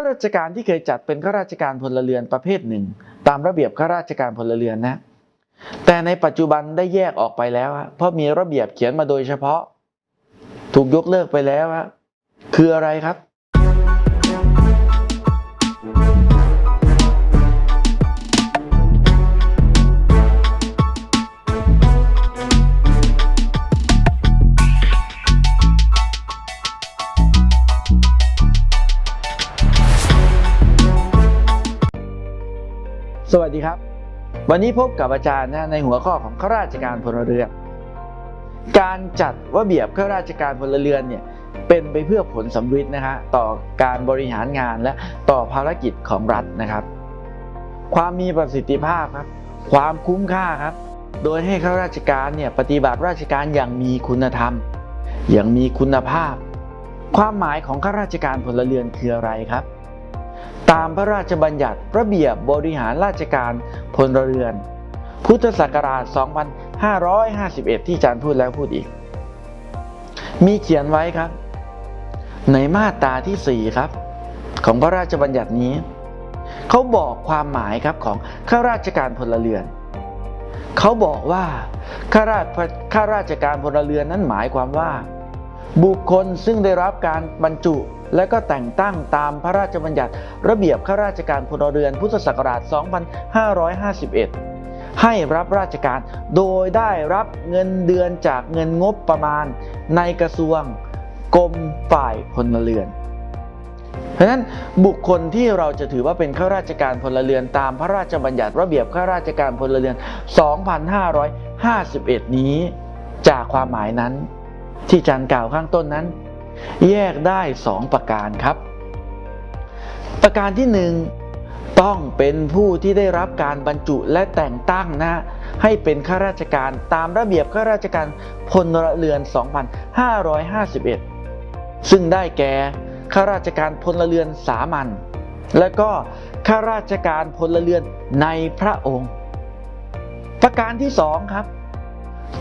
าราชการที่เคยจัดเป็นข้าราชการพลเรือนประเภทหนึ่ง ตามระเบียบข้าราชการพลเรือนนะ แต่ในปัจจุบันได้แยกออกไปแล้ว เพราะมีระเบียบเขียนมาโดยเฉพาะ ถูกยกเลิกไปแล้วคืออะไรครับ สวัสดีครับ วันนี้พบกับอาจารย์นะในหัวข้อของข้าราชการพลเรือน การจัดระเบียบข้าราชการพลเรือนเนี่ยเป็นไปเพื่อผลสำฤทธิ์นะฮะต่อการบริหารงานและต่อภารกิจของรัฐนะครับ ความมีประสิทธิภาพครับ ความคุ้มค่าครับ โดยให้ข้าราชการเนี่ยปฏิบัติราชการอย่างมีคุณธรรม อย่างมีคุณภาพ ความหมายของข้าราชการพลเรือนคืออะไรครับ ตามพระราชบัญญัติระเบียบบริหารราชการพลเรือน พุทธศักราช 2551 ที่อาจารย์พูดแล้วพูดอีก มีเขียนไว้ครับ ในมาตราที่ 4 ครับ ของพระราชบัญญัตินี้ เขาบอกความหมายครับของข้าราชการพลเรือน เขาบอกว่าข้าราชข้าราชการพลเรือนนั้นหมายความว่า บุคคลซึ่งได้รับการบรรจุ และก็แต่งตั้งตามพระราชบัญญัติ ระเบียบข้าราชการพลเรือนพุทธศักราช 2551 ให้รับราชการโดยได้รับเงินเดือนจากเงินงบประมาณในกระทรวงกรมฝ่ายพลเรือน เพราะฉะนั้นบุคคลที่เราจะถือว่าเป็นข้าราชการพลเรือนตามพระราชบัญญัติระเบียบข้าราชการพลเรือน 2551 นี้ จากความหมายนั้น ที่อาจารย์กล่าวข้างต้นนั้น แยกได้ 2 ประการครับ ประการที่ 1 ต้องเป็นผู้ที่ได้รับการบรรจุและแต่งตั้งนะให้เป็นข้าราชการตามระเบียบข้าราชการพลเรือน 2551 ซึ่งได้แก่ข้าราชการพลเรือนสามัญและก็ข้าราชการพลเรือนในพระองค์ ประการที่ 2 ครับ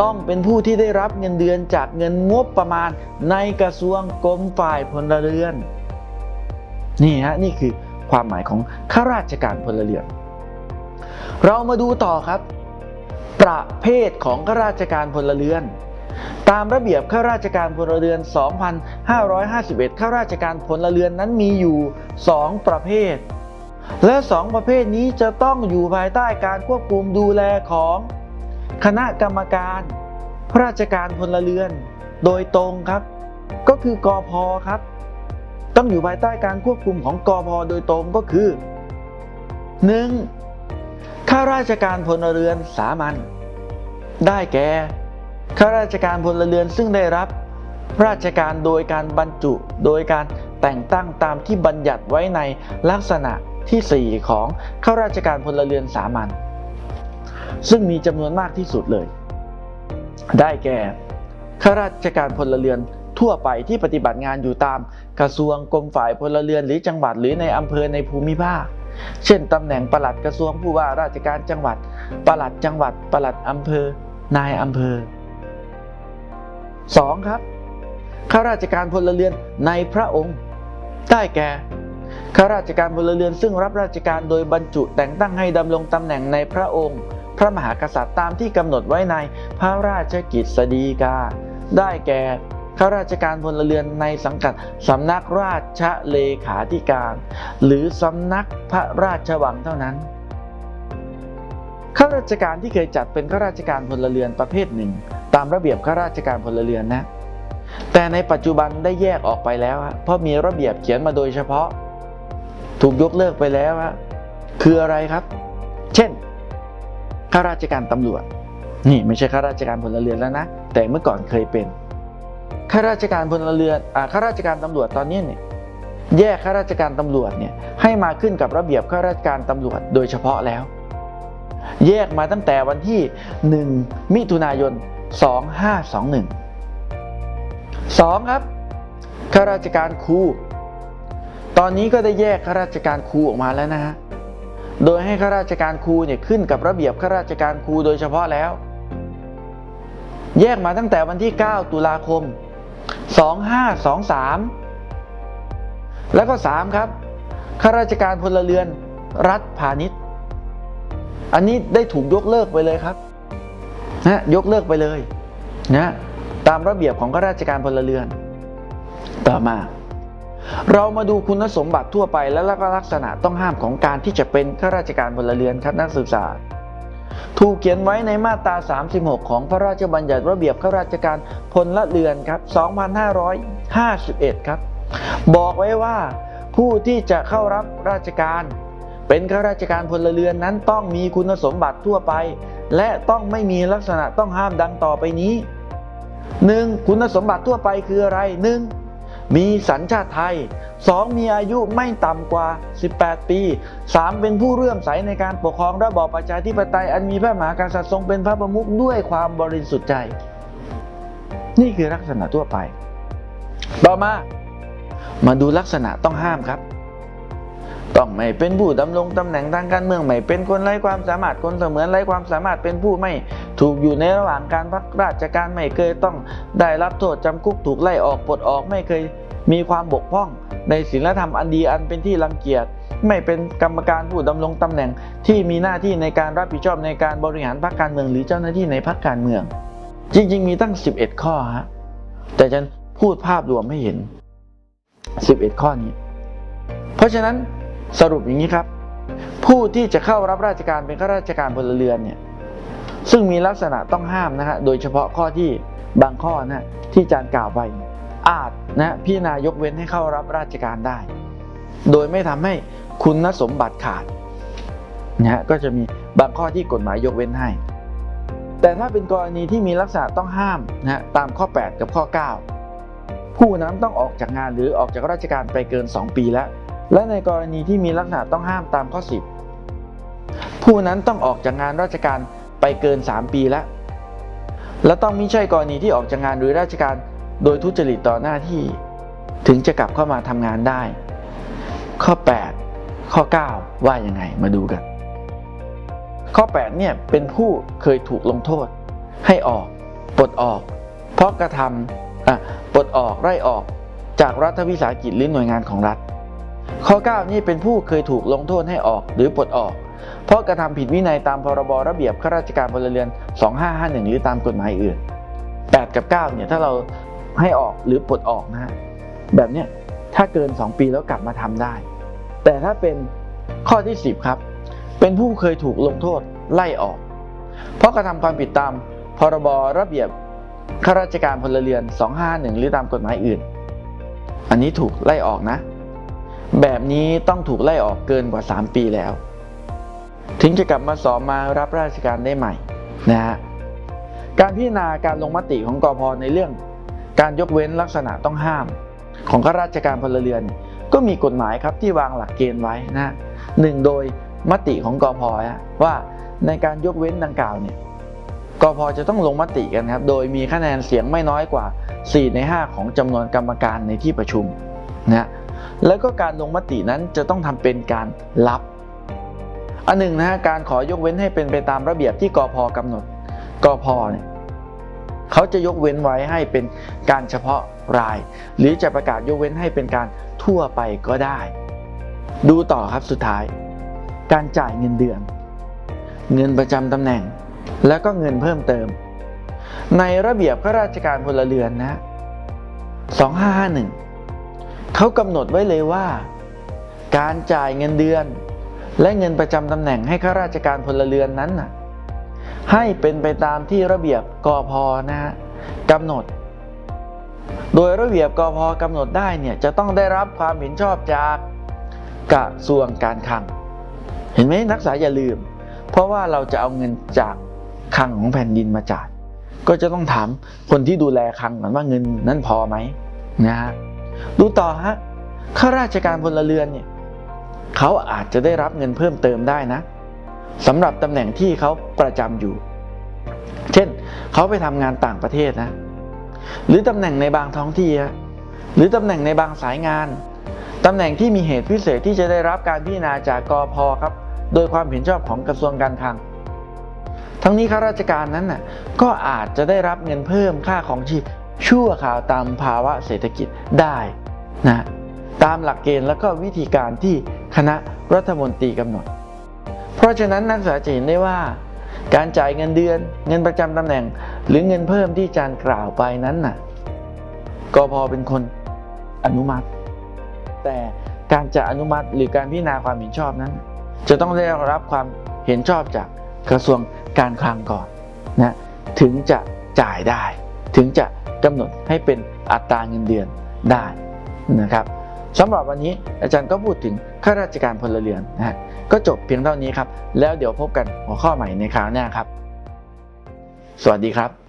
ต้องเป็นผู้ที่ได้รับเงินเดือนจากเงินงบประมาณในกระทรวงกรมฝ่ายพลเรือน นี่ฮะนี่คือความหมายของข้าราชการพลเรือน เรามาดูต่อครับ ประเภทของข้าราชการพลเรือน ตามระเบียบข้าราชการพลเรือน 2551 ข้าราชการพลเรือนนั้นมีอยู่ 2 ประเภท และ 2 ประเภทนี้จะต้องอยู่ภายใต้การควบคุมดูแลของ คณะกรรมการราชการพลเรือน โดยตรงครับ ก็คือกอพอครับ ต้องอยู่ภายใต้การควบคุมของกอพอโดยตรงก็คือ 1. ข้าราชการพลเรือนสามัญได้แก่ข้าราชการพลเรือนซึ่งได้รับ ราชการโดยการบรรจุ โดยการแต่งตั้งตามที่บัญญัติไว้ในลักษณะทีสี่4 ของข้าราชการพลเรือนสามัญ ซึ่งมีจำนวนมากที่สุดเลย ได้แก่ข้าราชการพลเรือนทั่วไปที่ปฏิบัติงานอยู่ตามกระทรวงกรมฝ่ายพลเรือนหรือจังหวัดหรือในอำเภอในภูมิภาค เช่นตำแหน่งปลัดกระทรวงผู้ว่าราชการจังหวัด ปลัดจังหวัด ปลัดอำเภอ นายอำเภอ 2. ครับข้าราชการพลเรือนในพระองค์ ได้แก่ข้าราชการพลเรือนซึ่งรับราชการโดยบรรจุแต่งตั้งให้ดำรงตำแหน่งในพระองค์ พระมหากษัตริย์ตามที่กำหนดไว้ในพระราชกิจสฎีกา ได้แก่ข้าราชการพลเรือนในสังกัดสำนักราชเลขาธิการ หรือสำนักพระราชวังเท่านั้นข้าราชการที่เคยจัดเป็นข้าราชการพลเรือนประเภทหนึ่ง ตามระเบียบข้าราชการพลเรือนนะ แต่ในปัจจุบันได้แยกออกไปแล้ว เพราะมีระเบียบเขียนมาโดยเฉพาะ ถูกยกเลิกไปแล้วคืออะไรครับ เช่น ข้าราชการตำรวจ นี่ไม่ใช่ข้าราชการพลเรือนแล้วนะ แต่เมื่อก่อนเคยเป็นข้าราชการพลเรือนอ่าข้าราชการตำรวจตอนนี้เนี่ยแยกข้าราชการตำรวจเนี่ยให้มาขึ้นกับระเบียบข้าราชการตำรวจโดยเฉพาะแล้ว แยกมาตั้งแต่วันที่ 1 มิถุนายน 2521 2 ครับข้าราชการครูตอนนี้ก็ได้แยกข้าราชการครูออกมาแล้วนะฮะ โดยให้ข้าราชการครูเนี่ยขึ้นกับระเบียบข้าราชการครูโดยเฉพาะแล้ว แยกมาตั้งแต่วันที่ 9 ตุลาคม 2523 แล้วก็ 3 ครับข้าราชการพลเรือน รัฐพาณิชย์ อันนี้ได้ถูกยกเลิกไปเลยครับนะยกเลิกไปเลยนะตามระเบียบของข้าราชการพลเรือน ต่อมา เรามาดูคุณสมบัติทั่วไปและลักษณะต้องห้ามของการที่จะเป็นข้าราชการพลเรือนครับนักศึกษาถูกเขียนไว้ในมาตรา 36 ของพระราชบัญญัติระเบียบข้าราชการพลเรือนครับ 2551 ครับ บอกไว้ว่าผู้ที่จะเข้ารับราชการ เป็นข้าราชการพลเรือนนั้นต้องมีคุณสมบัติทั่วไป และต้องไม่มีลักษณะต้องห้ามดังต่อไปนี้ 1. คุณสมบัติทั่วไปคืออะไร 1. มีสัญชาติไทย 2. มีอายุไม่ต่ำกว่า 18 ปี 3. เป็นผู้เรื่อมใสในการปกครองระบอบประชาธิปไตยอันมีพระมหากษัตริย์ทรงเป็นพระประมุขด้วยความบริสุทธิ์ใจ นี่คือลักษณะทั่วไป ต่อมา มาดูลักษณะต้องห้ามครับ ต้องไม่เป็นผู้ดำรงตำแหน่งทางการเมืองไม่เป็นคนไร้ความสามารถคนเสมือนไร้ความสามารถเป็นผู้ไม่ ถูกอยู่ในระหว่างการพักราชการไม่เคยต้องได้รับโทษจำคุกถูกไล่ออกปลดออกไม่เคยมีความบกพร่อง ในศีลธรรมอันดีอันเป็นที่รังเกียจ ไม่เป็นกรรมการผู้ดำรงตำแหน่งที่มีหน้าที่ในการรับผิดชอบในการบริหารพรรคการเมืองหรือเจ้าหน้าที่ในพรรคการเมือง จริง ๆ มีตั้ง 11 ข้อฮะแต่ฉันพูดภาพรวมให้เห็น 11 ข้อนี้ เพราะฉะนั้นสรุปอย่างนี้ครับ ผู้ที่จะเข้ารับราชการเป็นข้าราชการพลเรือนเนี่ย ซึ่งมีลักษณะต้องห้ามนะฮะโดยเฉพาะข้อที่บางข้อนะที่อาจารย์กล่าวไป อาจนะพิจารณายกเว้นให้เข้ารับราชการได้ โดยไม่ทำให้คุณสมบัติขาดนะฮะก็จะมีบางข้อที่กฎหมายยกเว้นให้ แต่ถ้าเป็นกรณีที่มีลักษณะต้องห้ามนะฮะตามข้อ 8 กับข้อ 9 ผู้นั้นต้องออกจากงานหรือออกจากราชการไปเกิน 2 ปีแล้ว และในกรณีที่มีลักษณะต้องห้ามตามข้อ 10 ผู้นั้นต้องออกจากงานราชการ ไปเกิน 3 ปีแล้ว และต้องม่ใช่กรณีที่ออกจากงานหรือราชการโดยทุจริตต่อหน้าที่ ถึงจะกลับเข้ามาทำงานได้ ข้อ 8 ข้อ 9 ว่ายังไงมาดูกัน ข้อ 8 เนี่ยเป็นผู้เคยถูกลงโทษ ให้ออกปลดออก เพราะกระทำอะปลดออกไล่ออกจากรัฐวิสาหกิจหรือหน่วยงานของรัฐ ข้อ 9 นี่เป็นผู้เคยถูกลงโทษให้ออกหรือปลดออก เพราะกระทำผิดวินัยตามพรบระเบียบข้าราชการพลเรือน 2551 หรือตามกฎหมายอื่น 8 กับ 9 เนี่ยถ้าเราให้ออกหรือปลดออกนะฮะแบบเนี้ยถ้าเกิน 2 ปีแล้วกลับมาทำได้ แต่ถ้าเป็นข้อที่ 10 ครับ เป็นผู้เคยถูกลงโทษไล่ออก เพราะกระทำความผิดตามพรบระเบียบข้าราชการพลเรือน 251 หรือตามกฎหมายอื่น อันนี้ถูกไล่ออกนะ แบบนี้ต้องถูกไล่ออกเกินกว่า 3 ปีแล้ว ถึงจะกลับมาสอบมารับราชการได้ใหม่นะฮะการพิจารณาการลงมติของกอพในเรื่อง การยกเว้นลักษณะต้องห้าม ของข้าราชการพลเรือน ก็มีกฎหมายครับที่วางหลักเกณฑ์ไว้นะหนึ่งโดยมติของกอพนะว่าในการยกเว้นดังกล่าวเนี่ยกอพจะต้องลงมติกันครับ โดยมีคะแนนเสียงไม่น้อยกว่า 4 ใน 5 ของจำนวนกรรมการในที่ประชุมนะ แล้วก็การลงมตินั้นจะต้องทำเป็นการรับ อันหนึ่งนะฮะการขอยกเว้นให้เป็นไปตามระเบียบที่กอพกำหนดกอพเนี่ยเขาจะยกเว้นไว้ให้เป็นการเฉพาะราย หรือจะประกาศยกเว้นให้เป็นการทั่วไปก็ได้ ดูต่อครับสุดท้าย การจ่ายเงินเดือน เงินประจำตำแหน่ง แล้วก็เงินเพิ่มเติม ในระเบียบข้าราชการพลเรือนนะ2551 เขากำหนดไว้เลยว่า การจ่ายเงินเดือน และเงินประจำตำแหน่งให้ข้าราชการพลเรือนนั้นนะให้เป็นไปตามที่ระเบียบกอพนะฮะกำหนด โดยระเบียบกอพกำหนดได้เนี่ยจะต้องได้รับความเห็นชอบจากกระทรวงการคลัง เห็นไหมนักศึกษาอย่าลืม เพราะว่าเราจะเอาเงินจากคลังของแผ่นดินมาจ่ายก็จะต้องถามคนที่ดูแลคลังก่อนว่าเงินนั้นพอไหมนะฮะ ดูต่อฮะข้าราชการพลเรือนเนี่ยเขาอาจจะได้รับเงินเพิ่มเติมได้นะสำหรับตำแหน่งที่เขาประจำอยู่ เช่นเขาไปทำงานต่างประเทศนะ หรือตำแหน่งในบางท้องที่ฮะหรือตำแหน่งในบางสายงานตำแหน่งที่มีเหตุพิเศษที่จะได้รับการพิจารณาจากกอพครับ โดยความเห็นชอบของกระทรวงการคลัง ทั้งนี้ข้าราชการนั้นน่ะก็อาจจะได้รับเงินเพิ่มค่าของชีพ ชั่วคราวตามภาวะเศรษฐกิจได้นะตามหลักเกณฑ์และก็วิธีการที่คณะรัฐมนตรีกำหนด เพราะฉะนั้นนักศึกษาจะเห็นได้ว่า การจ่ายเงินเดือน เงินประจำตำแหน่ง หรือเงินเพิ่มที่อาจารย์กล่าวไปนั้นน่ะกพเป็นคนอนุมัติ แต่การจะอนุมัติหรือการพิจารณาความเห็นชอบนั้น จะต้องได้รับความเห็นชอบจากกระทรวงการคลังก่อนนะถึงจะจ่ายได้ถึงจะ กำหนดให้เป็นอัตราเงินเดือนได้นะครับสำหรับวันนี้อาจารย์ก็พูดถึงข้าราชการพลเรือนนะฮะก็จบเพียงเท่านี้ครับ แล้วเดี๋ยวพบกันหัวข้อใหม่ในคราวหน้าครับ สวัสดีครับ